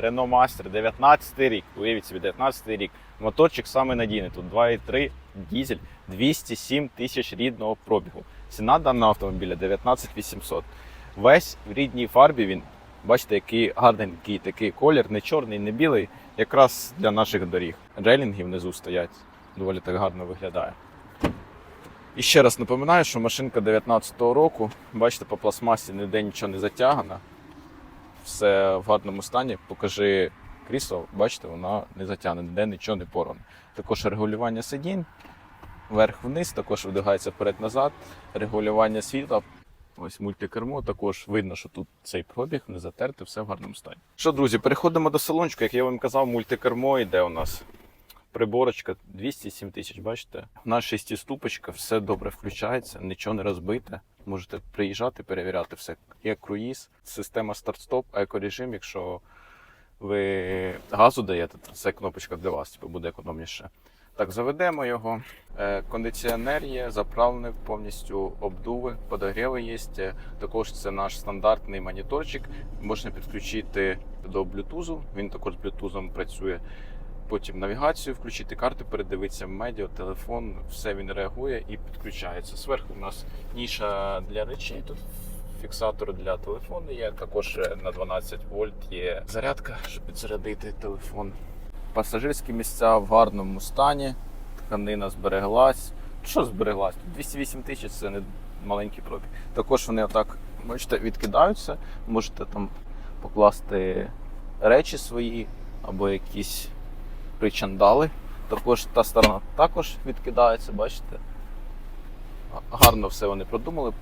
Renault Master 19 рік. Уявіть собі, 19 рік. Моторчик саме надійний. Тут 2,3 дізель, 207 тисяч рідного пробігу. Ціна даного автомобіля 19 800. Весь в рідній фарбі він. Бачите, який гарненький такий колір, не чорний, не білий, якраз для наших доріг. Рейлінги внизу стоять, доволі так гарно виглядає. І ще раз напоминаю, що машинка 19-го року, бачите, по пластмасі ніде нічого не затягана. Все в гарному стані. Покажи крісло, бачите, вона не затягне, ніде нічого не порване. Також регулювання сидінь, вверх-вниз, також видвигається вперед-назад, регулювання світла. Ось мультикермо, також видно, що тут цей пробіг не затерти, все в гарному стані. Що, друзі, переходимо до салончика. Як я вам казав, мультикермо йде у нас. Приборочка 207 тисяч, бачите? На шестиступочка, все добре включається, нічого не розбите. Можете приїжджати, перевіряти все. Є круїз, система старт-стоп, екорежим. Якщо ви газу даєте, то це кнопочка для вас, типу, буде економніше. Так, заведемо його. Е, Кондиціонер є, заправлений повністю обдуви, подогріви є. Також це наш стандартний моніторчик. Можна підключити до Bluetooth. Він також з Bluetooth працює. Потім навігацію включити, карти передивитися, медіа, телефон, все він реагує і підключається. Зверху у нас ніша для речей. Тут фіксатор для телефону є. Також на 12 вольт є зарядка, щоб підзарядити телефон. Пасажирські місця в гарному стані. Тканина збереглась. Що збереглась? 208 тисяч це не маленький пробіг. Також вони отак, бачите, відкидаються. Можете там покласти речі свої або якісь причандали. Також та сторона також відкидається, бачите. Гарно все вони продумали.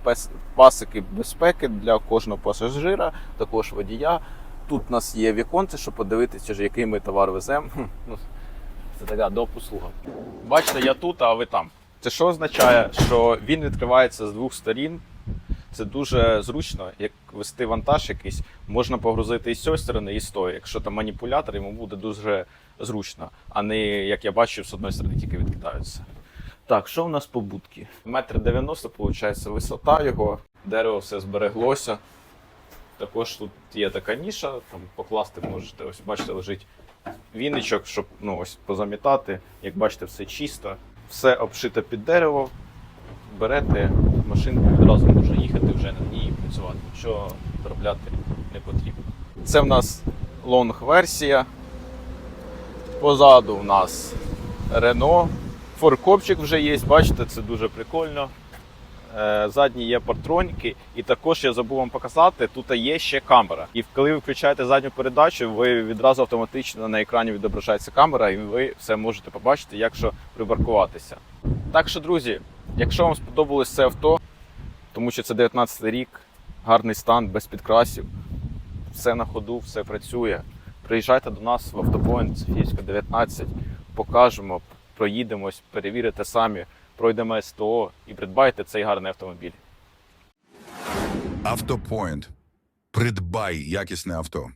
Пасики безпеки для кожного пасажира, також водія. Тут у нас є віконце, щоб подивитися, який ми товар веземо. Ну, Це така допуслуга. Бачите, я тут, а ви там. Це що означає, що він відкривається з двох сторін. Це дуже зручно, як вести вантаж якийсь, можна погрузити і з цієї сторони, і з тої. Якщо там маніпулятор, йому буде дуже зручно, а не як я бачив, з одної сторони тільки відкидаються. Так, що у нас по будці? Метр дев'яносто, виходить, висота його, дерево все збереглося. Також тут є така ніша, там покласти можете, ось бачите, лежить віничок, щоб ну, ось позамітати. Як бачите, все чисто, все обшите під дерево. Берете машинку відразу можна їхати вже на ній і працювати. Нічого доробляти не потрібно. Це в нас лонг-версія. Позаду у нас Renault. Форкопчик вже є, бачите, це дуже прикольно. Е, Задні є партроніки, і також я забув вам показати, тут є ще камера. І коли ви включаєте задню передачу, ви відразу автоматично на екрані відображається камера, і ви все можете побачити, як що припаркуватися. Так що, друзі, якщо вам сподобалось це авто, тому що це 19 рік, гарний стан, без підкрасів, все на ходу, все працює. Приїжджайте до нас в автопоінт Софіївська 19, покажемо, проїдемось, перевірите самі, пройдемо СТО і придбайте цей гарний автомобіль. Автопоінт. Придбай якісне авто.